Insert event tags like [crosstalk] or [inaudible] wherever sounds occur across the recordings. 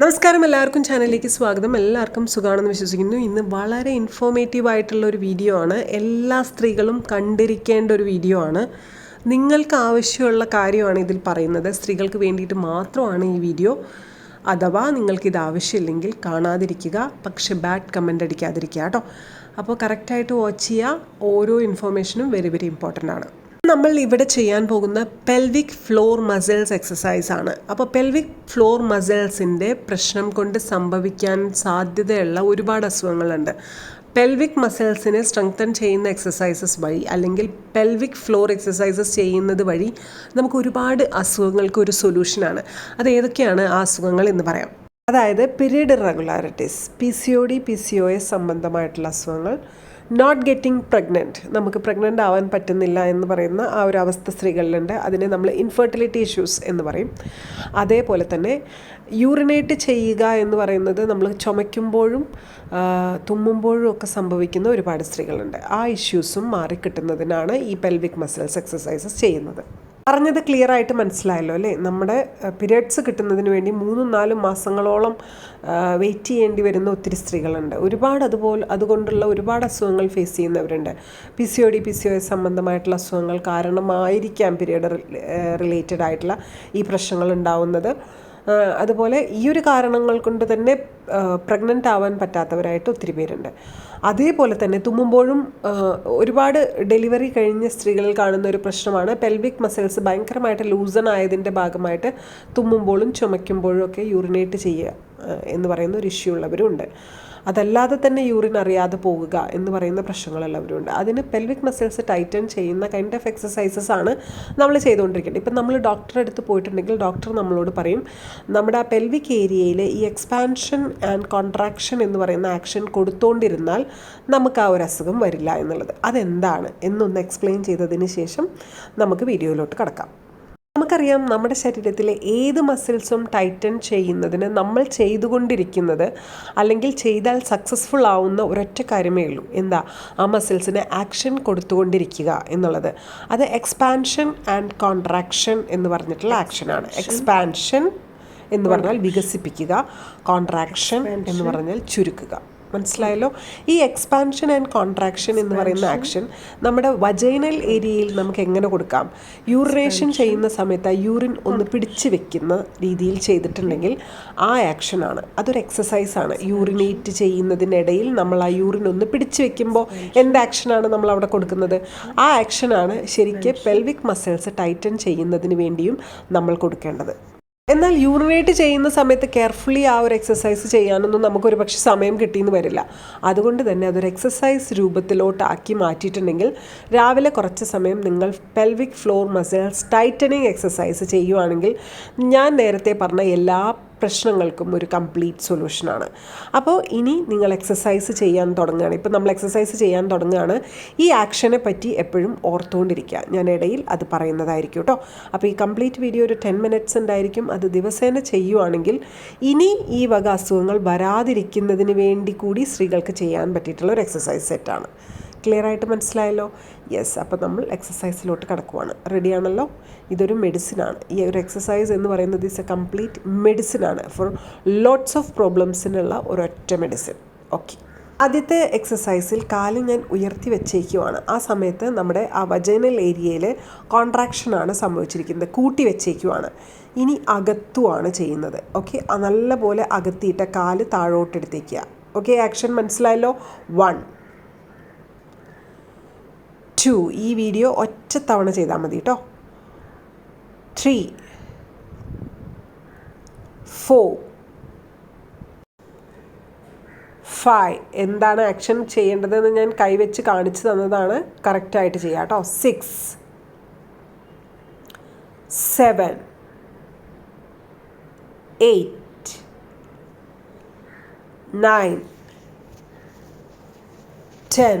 നമസ്കാരം എല്ലാവർക്കും ചാനലിലേക്ക് സ്വാഗതം. എല്ലാവർക്കും സുഖമാണെന്ന് വിശ്വസിക്കുന്നു. ഇന്ന് വളരെ ഇൻഫോർമേറ്റീവ് ആയിട്ടുള്ള ഒരു വീഡിയോ ആണ്. എല്ലാ സ്ത്രീകളും കണ്ടിരിക്കേണ്ട ഒരു വീഡിയോ ആണ്. നിങ്ങൾക്ക് ആവശ്യമുള്ള കാര്യമാണ് ഇതിൽ പറയുന്നത്. സ്ത്രീകൾക്ക് വേണ്ടിയിട്ട് മാത്രമാണ് ഈ വീഡിയോ അഥവാ നിങ്ങൾക്കിത് ആവശ്യമില്ലെങ്കിൽ കാണാതിരിക്കുക. പക്ഷെ ബാഡ് കമന്റ് അടിക്കാതിരിക്കുക കേട്ടോ. അപ്പോൾ കറക്റ്റായിട്ട് വാച്ച് ചെയ്യുക. ഓരോ ഇൻഫോർമേഷനും വെരി വെരി ഇമ്പോർട്ടന്റ് ആണ്. നമ്മൾ ഇവിടെ ചെയ്യാൻ പോകുന്ന പെൽവിക് ഫ്ലോർ മസിൽസ് എക്സസൈസ് ആണ്. അപ്പോൾ പെൽവിക് ഫ്ലോർ മസിൽസിന്റെ പ്രശ്നം കൊണ്ട് സംഭവിക്കാൻ സാധ്യതയുള്ള ഒരുപാട് അസുഖങ്ങളുണ്ട്. പെൽവിക് മസിൽസിനെ സ്ട്രെങ്തൻ ചെയ്യുന്ന എക്സസൈസസ് വഴി അല്ലെങ്കിൽ പെൽവിക് ഫ്ലോർ എക്സസൈസസ് ചെയ്യുന്നത് വഴി നമുക്ക് ഒരുപാട് അസുഖങ്ങൾക്ക് ഒരു സൊല്യൂഷനാണ് അത് ഏതൊക്കെയാണ് ആ അസുഖങ്ങൾ എന്ന് പറയാം. അതായത് period irregularities P C O D P C O S സംബന്ധമായിട്ടുള്ള അസുഖങ്ങൾ നോട്ട് ഗെറ്റിംഗ് പ്രഗ്നന്റ് നമുക്ക് പ്രഗ്നന്റ് ആവാൻ പറ്റുന്നില്ല എന്ന് പറയുന്ന ആ ഒരു അവസ്ഥ സ്ത്രീകളിലുണ്ട്. അതിനെ നമ്മൾ ഇൻഫെർട്ടിലിറ്റി ഇഷ്യൂസ് എന്ന് പറയും. അതേപോലെ തന്നെ യൂറിനേറ്റ് ചെയ്യുക എന്ന് പറയുന്നത് നമ്മൾ ചുമയ്ക്കുമ്പോഴും തുമ്മുമ്പോഴും ഒക്കെ സംഭവിക്കുന്ന ഒരുപാട് സ്ത്രീകളുണ്ട്. ആ ഇഷ്യൂസും മാറിക്കിട്ടുന്നതിനാണ് ഈ പെൽവിക് മസിൽസ് എക്സസൈസസ് ചെയ്യുന്നത്. പറഞ്ഞത് ക്ലിയർ ആയിട്ട് മനസ്സിലായല്ലോ അല്ലേ? നമ്മുടെ പീരിയഡ്സ് കിട്ടുന്നതിന് വേണ്ടി മൂന്നും നാലും മാസങ്ങളോളം വെയിറ്റ് ചെയ്യേണ്ടി വരുന്ന ഒത്തിരി സ്ത്രീകളുണ്ട്. ഒരുപാട് അതുപോലെ അതുകൊണ്ടുള്ള ഒരുപാട് അസുഖങ്ങൾ ഫേസ് ചെയ്യുന്നവരുണ്ട്. P C O D P C O S സംബന്ധമായിട്ടുള്ള അസുഖങ്ങൾ കാരണമായിരിക്കാം പീരിയഡ് റിലേറ്റഡ് ആയിട്ടുള്ള ഈ പ്രശ്നങ്ങൾ ഉണ്ടാവുന്നത്. അതുപോലെ ഈ ഒരു കാരണങ്ങൾ കൊണ്ട് തന്നെ പ്രഗ്നന്റ് ആവാൻ പറ്റാത്തവരായിട്ട് ഒത്തിരി പേരുണ്ട്. അതേപോലെ തന്നെ തുമ്മുമ്പോഴും ഒരുപാട് ഡെലിവറി കഴിഞ്ഞ സ്ത്രീകളിൽ കാണുന്ന ഒരു പ്രശ്നമാണ്. പെൽവിക് മസിൽസ് ഭയങ്കരമായിട്ട് ലൂസൺ ആയതിന്റെ ഭാഗമായിട്ട് തുമ്മുമ്പോഴും ചുമയ്ക്കുമ്പോഴും ഒക്കെ യൂറിനേറ്റ് ചെയ്യുക എന്ന് പറയുന്ന ഒരു ഇഷ്യൂ ഉള്ളവരും ഉണ്ട് അതല്ലാതെ തന്നെ യൂറിൻ അറിയാതെ പോകുക എന്ന് പറയുന്ന പ്രശ്നങ്ങളുള്ളവരുണ്ട് അതിന് പെൽവിക് മസിൽസ് ടൈറ്റൻ ചെയ്യുന്ന കൈൻഡ് ഓഫ് എക്സസൈസസ് ആണ് നമ്മൾ ചെയ്തുകൊണ്ടിരിക്കുന്നത് ഇപ്പം നമ്മൾ ഡോക്ടറെ അടുത്ത് പോയിട്ടുണ്ടെങ്കിൽ ഡോക്ടർ നമ്മളോട് പറയും നമ്മുടെ ആ പെൽവിക് ഏരിയയിൽ ഈ എക്സ്പാൻഷൻ ആൻഡ് കോൺട്രാക്ഷൻ എന്ന് പറയുന്ന ആക്ഷൻ കൊടുത്തുകൊണ്ടിരുന്നാൽ നമുക്ക് ആ ഒരു അസുഖം വരില്ല എന്നുള്ളത്. അതെന്താണ്? എന്നൊന്ന് എക്സ്പ്ലെയിൻ ചെയ്തതിന് ശേഷം നമുക്ക് വീഡിയോയിലോട്ട് കടക്കാം. നമുക്കറിയാം നമ്മുടെ ശരീരത്തിലെ ഏത് മസിൽസും ടൈറ്റൻ ചെയ്യുന്നതിന് നമ്മൾ ചെയ്തുകൊണ്ടിരിക്കുന്നത് അല്ലെങ്കിൽ ചെയ്താൽ സക്സസ്ഫുൾ ആവുന്ന ഒരൊറ്റ കാര്യമേ ഉള്ളൂ. എന്താ? ആ മസിൽസിന് ആക്ഷൻ കൊടുത്തുകൊണ്ടിരിക്കുക എന്നുള്ളത്. അത് എക്സ്പാൻഷൻ ആൻഡ് കോൺട്രാക്ഷൻ എന്ന് പറഞ്ഞിട്ടുള്ള ആക്ഷനാണ് എക്സ്പാൻഷൻ എന്ന് പറഞ്ഞാൽ വികസിപ്പിക്കുക. കോൺട്രാക്ഷൻ എന്ന് പറഞ്ഞാൽ ചുരുക്കുക. മനസ്സിലായല്ലോ? ഈ എക്സ്പാൻഷൻ ആൻഡ് കോൺട്രാക്ഷൻ എന്ന് പറയുന്ന ആക്ഷൻ നമ്മുടെ വജൈനൽ ഏരിയയിൽ നമുക്ക് എങ്ങനെ കൊടുക്കാം? യൂറിനേഷൻ ചെയ്യുന്ന സമയത്ത് ആ യൂറിൻ ഒന്ന് പിടിച്ചു വെക്കുന്ന രീതിയിൽ ചെയ്തിട്ടുണ്ടെങ്കിൽ ആ ആക്ഷനാണ് അതൊരു എക്സസൈസാണ് യൂറിനേറ്റ് ചെയ്യുന്നതിനിടയിൽ നമ്മൾ ആ യൂറിൻ ഒന്ന് പിടിച്ചു വെക്കുമ്പോൾ എന്ത് ആക്ഷനാണ് നമ്മൾ അവിടെ കൊടുക്കുന്നത്? ആ ആക്ഷനാണ് ശരിക്കും പെൽവിക് മസിൽസ് ടൈറ്റൻ ചെയ്യുന്നതിന് വേണ്ടിയും നമ്മൾ കൊടുക്കേണ്ടത്. എന്നാൽ യൂറിനേറ്റ് ചെയ്യുന്ന സമയത്ത് കെയർഫുള്ളി ആ ഒരു എക്സസൈസ് ചെയ്യാനൊന്നും നമുക്കൊരു പക്ഷേ സമയം കിട്ടിയെന്ന് വരില്ല. അതുകൊണ്ട് തന്നെ അതൊരു എക്സസൈസ് രൂപത്തിലോട്ടാക്കി മാറ്റിയിട്ടുണ്ടെങ്കിൽ രാവിലെ കുറച്ച് സമയം നിങ്ങൾ pelvic floor muscles tightening exercise ചെയ്യുവാണെങ്കിൽ ഞാൻ നേരത്തെ പറഞ്ഞ എല്ലാ പ്രശ്നങ്ങൾക്കും ഒരു കംപ്ലീറ്റ് സൊല്യൂഷനാണ്. അപ്പോൾ ഇനി നിങ്ങൾ എക്സസൈസ് ചെയ്യാൻ തുടങ്ങുകയാണ്. ഇപ്പം നമ്മൾ എക്സസൈസ് ചെയ്യാൻ തുടങ്ങുകയാണ്. ഈ ആക്ഷനെ പറ്റി എപ്പോഴും ഓർത്തുകൊണ്ടിരിക്കുക. ഞാൻ ഇടയിൽ അത് പറയുന്നതായിരിക്കും കേട്ടോ. അപ്പോൾ ഈ കംപ്ലീറ്റ് വീഡിയോ ഒരു ടെൻ മിനിറ്റ്സ് ഉണ്ടായിരിക്കും. അത് ദിവസേന ചെയ്യുവാണെങ്കിൽ ഇനി ഈ വക അസുഖങ്ങൾ വരാതിരിക്കുന്നതിന് വേണ്ടി കൂടി സ്ത്രീകൾക്ക് ചെയ്യാൻ പറ്റിയിട്ടുള്ള ഒരു എക്സസൈസ് സെറ്റാണ്. ക്ലിയർ ആയിട്ട് മനസ്സിലായല്ലോ? യെസ് അപ്പോൾ നമ്മൾ എക്സസൈസിലോട്ട് കിടക്കുവാണ്. റെഡിയാണല്ലോ ഇതൊരു മെഡിസിനാണ് ഈ ഒരു എക്സസൈസ് എന്ന് പറയുന്നത് ഇസ് എ കംപ്ലീറ്റ് മെഡിസിനാണ് ഫോർ ലോട്ട്സ് ഓഫ് പ്രോബ്ലംസിനുള്ള ഒരൊറ്റ മെഡിസിൻ ഓക്കെ ആദ്യത്തെ എക്സസൈസിൽ കാൽ ഞാൻ ഉയർത്തി വെച്ചേക്കുവാണ്. ആ സമയത്ത് നമ്മുടെ ആ വജൈനൽ ഏരിയയിൽ കോൺട്രാക്ഷനാണ് സംഭവിച്ചിരിക്കുന്നത്. കൂട്ടി വെച്ചേക്കുവാണ്. ഇനി അകത്തുമാണ് ചെയ്യുന്നത്. ഓക്കെ നല്ലപോലെ അകത്തിയിട്ട് കാൽ താഴോട്ടെടുത്തേക്കുക. ഓക്കെ ആക്ഷൻ മനസ്സിലായല്ലോ? വൺ ടു ഈ വീഡിയോ ഒറ്റ തവണ ചെയ്താൽ മതി കേട്ടോ ത്രീ ഫോർ ഫൈവ് എന്താണ് ആക്ഷൻ ചെയ്യേണ്ടതെന്ന് ഞാൻ കൈവച്ച് കാണിച്ചു തന്നതാണ് കറക്റ്റായിട്ട് ചെയ്യുക കേട്ടോ six seven eight nine ten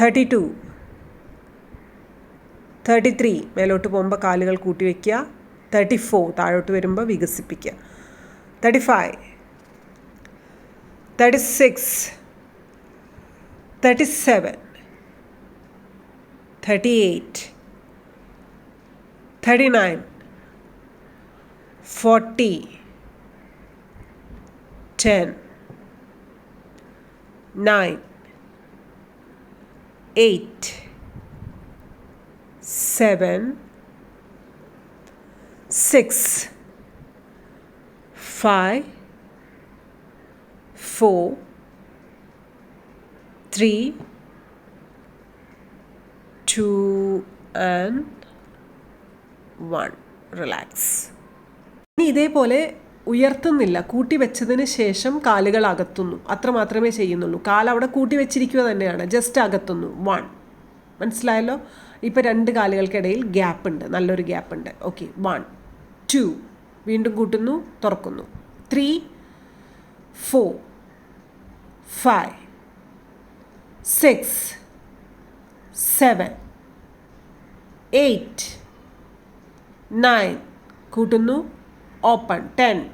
32 thirty three മേലോട്ട് പോകുമ്പോൾ കാലുകൾ കൂട്ടി വയ്ക്കുക തേർട്ടി ഫോർ താഴോട്ട് വരുമ്പോൾ വികസിപ്പിക്കുക. Thirty five thirty six thirty seven thirty eight thirty nine forty ten nine Eight seven, six, five, four, three, two, and one. Relax. ഇനി ഇതേപോലെ ഉയർത്തുന്നില്ല കൂട്ടി വെച്ചതിന് ശേഷം കാലുകൾ അകത്തുന്നു. അത്ര മാത്രമേ ചെയ്യുന്നുള്ളൂ. കാൽ അവിടെ കൂട്ടി വെച്ചിരിക്കുക തന്നെയാണ് ജസ്റ്റ് അകത്തുന്നു. വൺ മനസ്സിലായല്ലോ? ഇപ്പോൾ രണ്ട് കാലുകൾക്കിടയിൽ ഗ്യാപ്പ് ഉണ്ട്. നല്ലൊരു ഗ്യാപ്പ് ഉണ്ട്. ഓക്കെ വൺ ടു വീണ്ടും കൂട്ടുന്നു തുറക്കുന്നു. Three four five six seven eight nine കൂട്ടുന്നു open ten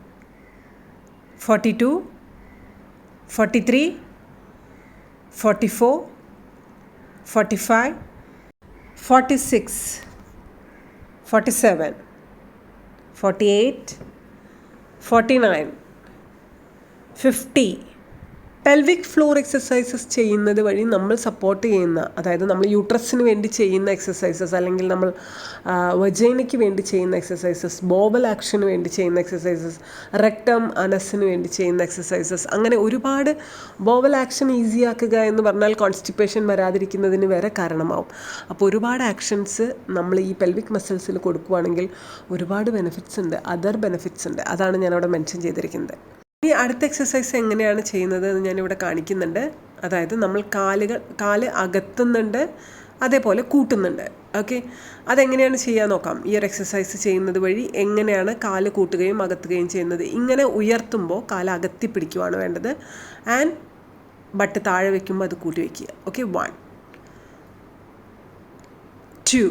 42, 43, 44, 45, 46, 47, 48, 49, 50, pelvic floor exercises ചെയ്യുന്നത് വഴി നമ്മൾ സപ്പോർട്ട് ചെയ്യുന്ന അതായത് നമ്മൾ യൂട്രസിന് വേണ്ടി ചെയ്യുന്ന എക്സസൈസസ് അല്ലെങ്കിൽ നമ്മൾ വജൈനയ്ക്ക് വേണ്ടി ചെയ്യുന്ന എക്സസൈസസ് ബോബൽ ആക്ഷന് വേണ്ടി ചെയ്യുന്ന എക്സസൈസസ് റെക്ടം അനസിന് വേണ്ടി ചെയ്യുന്ന എക്സസൈസസ് അങ്ങനെ ഒരുപാട് ബോബൽ ആക്ഷൻ ഈസി ആക്കുക എന്ന് പറഞ്ഞാൽ കോൺസ്റ്റിപ്പേഷൻ വരാതിരിക്കുന്നതിന് വരെ കാരണമാവും. അപ്പോൾ ഒരുപാട് ആക്ഷൻസ് നമ്മൾ ഈ പെൽവിക് മസിൽസിൽ കൊടുക്കുകയാണെങ്കിൽ ഒരുപാട് ബെനിഫിറ്റ്സ് ഉണ്ട് അതർ ബെനിഫിറ്റ്സ് ഉണ്ട്. അതാണ് ഞാനവിടെ മെൻഷൻ ചെയ്തിരിക്കുന്നത്. ഇനി അടുത്ത എക്സസൈസ് എങ്ങനെയാണ് ചെയ്യുന്നത് എന്ന് ഞാനിവിടെ കാണിക്കുന്നുണ്ട്. അതായത് നമ്മൾ കാലുകൾ കാൽ അകത്തുന്നുണ്ട് അതേപോലെ കൂട്ടുന്നുണ്ട്. ഓക്കെ അതെങ്ങനെയാണ് ചെയ്യാൻ നോക്കാം. ഈ ഒരു എക്സസൈസ് ചെയ്യുന്നത് വഴി എങ്ങനെയാണ് കാൽ കൂട്ടുകയും അകത്തുകയും ചെയ്യുന്നത്. ഇങ്ങനെ ഉയർത്തുമ്പോൾ കാൽ അകത്തി പിടിക്കുവാണ് വേണ്ടത്. ആൻഡ് ബട്ട് താഴെ വയ്ക്കുമ്പോൾ അത് കൂട്ടി വയ്ക്കുക okay one two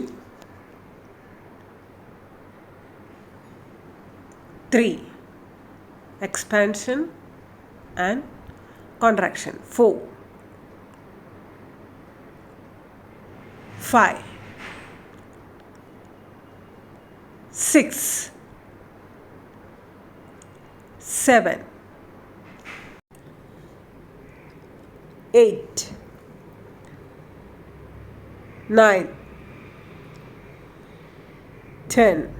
three expansion and contraction. 4, 5, 6, 7, 8, 9, 10,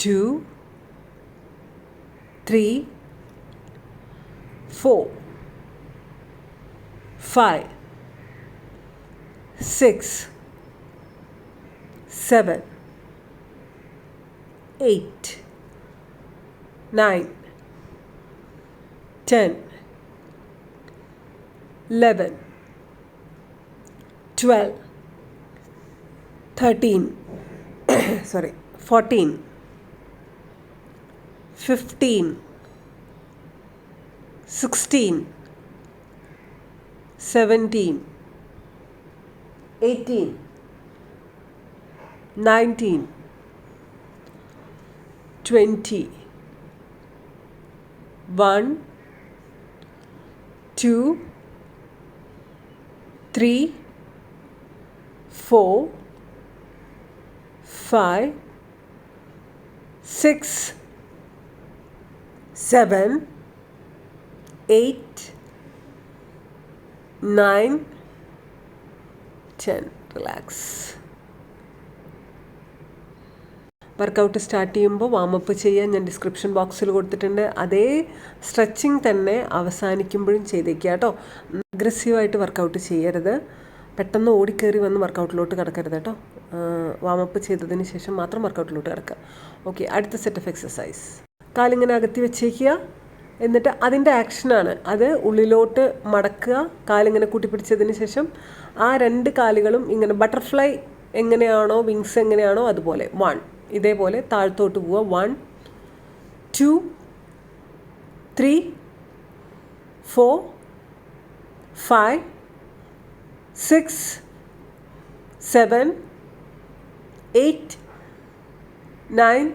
two, three, four, five, six, seven, eight, nine, ten, eleven, twelve, thirteen, [coughs] sorry, fourteen. 15, 16, 17, 18, 19, 20, 1, 2, 3, 4, 5, 6, 7, 8, nine ten relax workout start ചെയ്യുമ്പോൾ വാമപ്പ് ചെയ്യാൻ ഞാൻ ഡിസ്ക്രിപ്ഷൻ ബോക്സിൽ കൊടുത്തിട്ടുണ്ട്. അതേ സ്ട്രെച്ചിങ് തന്നെ അവസാനിക്കുമ്പോഴും ചെയ്തേക്കുക കേട്ടോ. അഗ്രസീവായിട്ട് വർക്കൗട്ട് ചെയ്യരുത്. പെട്ടെന്ന് ഓടിക്കേറി വന്ന് വർക്കൗട്ടിലോട്ട് കിടക്കരുത് കേട്ടോ. വാമപ്പ് ചെയ്തതിന് ശേഷം മാത്രം വർക്കൗട്ടിലോട്ട് കിടക്കുക. ഓക്കെ അടുത്ത സെറ്റ് ഓഫ് എക്സസൈസ് കാലിങ്ങനെ അകത്തി വെച്ചേക്കുക. എന്നിട്ട് അതിന്റെ ആക്ഷനാണ്. അത് ഉള്ളിലോട്ട് മടക്കുക കാലിങ്ങനെ കൂട്ടിപ്പിടിച്ചതിന് ശേഷം ആ രണ്ട് കാലുകളും ഇങ്ങനെ ബട്ടർഫ്ലൈ എങ്ങനെയാണോ വിങ്സ് എങ്ങനെയാണോ അതുപോലെ. വൺ. ഇതേപോലെ താഴ്ത്തോട്ട് പോവുക. One two three four five six seven eight nine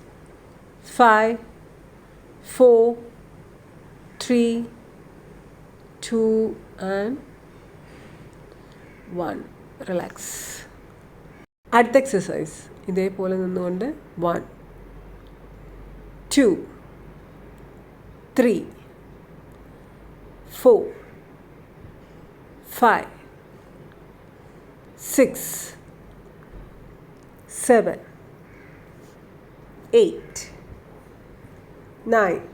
five, four, three, two, and one relax അടുത്ത എക്സസൈസ് ഇതേപോലെ നിന്നുകൊണ്ട് one two three four five six seven eight nine,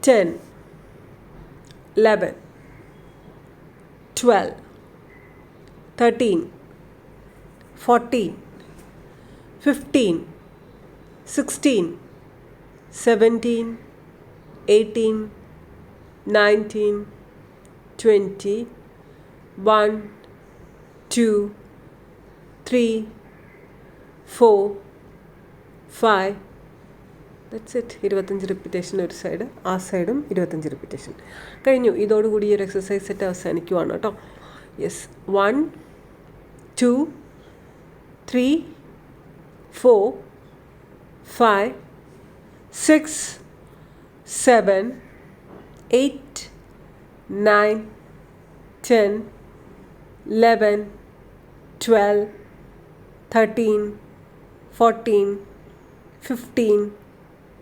ten, eleven, twelve, thirteen, fourteen, fifteen, sixteen, seventeen, eighteen, nineteen, twenty, one, two, three, four, five. That's it ഇരുപത്തഞ്ച് repetition ഒരു side ആ സൈഡും ഇരുപത്തഞ്ച് repetition കഴിഞ്ഞു. ഇതോടുകൂടി ഈ ഒരു എക്സസൈസ് സെറ്റ് അവസാനിക്കുവാണ് കേട്ടോ. Yes one two three four five six seven eight nine ten eleven twelve thirteen fourteen fifteen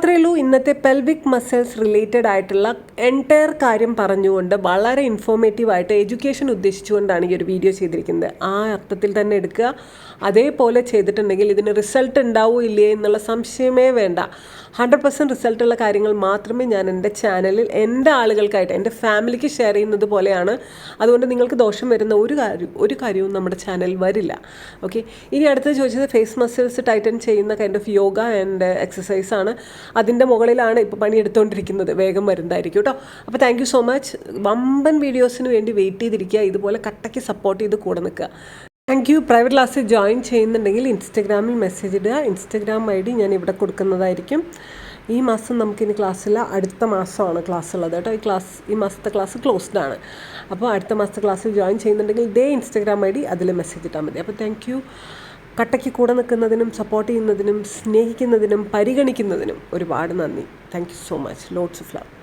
അത്രയേ ഉള്ളൂ ഇന്നത്തെ പെൽവിക് മസിൽസ് റിലേറ്റഡ് ആയിട്ടുള്ള എന്റയർ കാര്യം പറഞ്ഞുകൊണ്ട് വളരെ ഇൻഫോർമേറ്റീവ് ആയിട്ട് എഡ്യൂക്കേഷൻ ഉദ്ദേശിച്ചുകൊണ്ടാണ് ഈ ഒരു വീഡിയോ ചെയ്തിരിക്കുന്നത്. ആ അർത്ഥത്തിൽ തന്നെ എടുക്കുക. അതേപോലെ ചെയ്തിട്ടുണ്ടെങ്കിൽ ഇതിന് റിസൾട്ട് ഉണ്ടാവോ ഇല്ലേ എന്നുള്ള സംശയമേ വേണ്ട. ഹൺഡ്രഡ് പെർസെന്റ് റിസൾട്ടുള്ള കാര്യങ്ങൾ മാത്രമേ ഞാൻ എന്റെ ചാനലിൽ എന്റെ ആളുകൾക്കായിട്ട് എന്റെ ഫാമിലിക്ക് ഷെയർ ചെയ്യുന്നത് പോലെയാണ്. അതുകൊണ്ട് നിങ്ങൾക്ക് ദോഷം വരുന്ന ഒരു കാര്യം ഒരു കാര്യവും നമ്മുടെ ചാനൽ വരില്ല. ഓക്കെ ഇനി അടുത്തത് ചോദിച്ചത് ഫേസ് മസിൽസ് ടൈറ്റൻ ചെയ്യുന്ന kind of yoga and exercise ആണ്. അതിന്റെ മുകളിലാണ് ഇപ്പോൾ പണിയെടുത്തുകൊണ്ടിരിക്കുന്നത് വേഗം വരുന്നതായിരിക്കും കേട്ടോ അപ്പോൾ താങ്ക് സോ മച്ച് വമ്പൻ വീഡിയോസിന് വേണ്ടി വെയിറ്റ് ചെയ്തിരിക്കുക. ഇതുപോലെ കട്ടയ്ക്ക് സപ്പോർട്ട് ചെയ്ത് കൂടെ നിൽക്കുക. താങ്ക് യു പ്രൈവറ്റ് ക്ലാസ്സിൽ ജോയിൻ ചെയ്യുന്നുണ്ടെങ്കിൽ ഇൻസ്റ്റഗ്രാമിൽ മെസ്സേജ് ഇടുക. ഇൻസ്റ്റഗ്രാം ഐ ഡി ഞാൻ ഇവിടെ കൊടുക്കുന്നതായിരിക്കും. ഈ മാസം നമുക്കിനി ക്ലാസ്സില്ല അടുത്ത മാസമാണ് ക്ലാസ് ഉള്ളത് കേട്ടോ ഈ ക്ലാസ് ഈ മാസത്തെ ക്ലാസ് ക്ലോസ്ഡ് ആണ്. അപ്പോൾ അടുത്ത മാസത്തെ ക്ലാസ്സിൽ ജോയിൻ ചെയ്യുന്നുണ്ടെങ്കിൽ ഇതേ ഇൻസ്റ്റഗ്രാം ഐ ഡി അതിൽ മെസ്സേജ് ഇട്ടാൽ മതി. അപ്പോൾ താങ്ക് കട്ടയ്ക്ക് കൂടെ നിൽക്കുന്നതിനും സപ്പോർട്ട് ചെയ്യുന്നതിനും സ്നേഹിക്കുന്നതിനും പരിഗണിക്കുന്നതിനും ഒരുപാട് നന്ദി. Thank you so much loads of love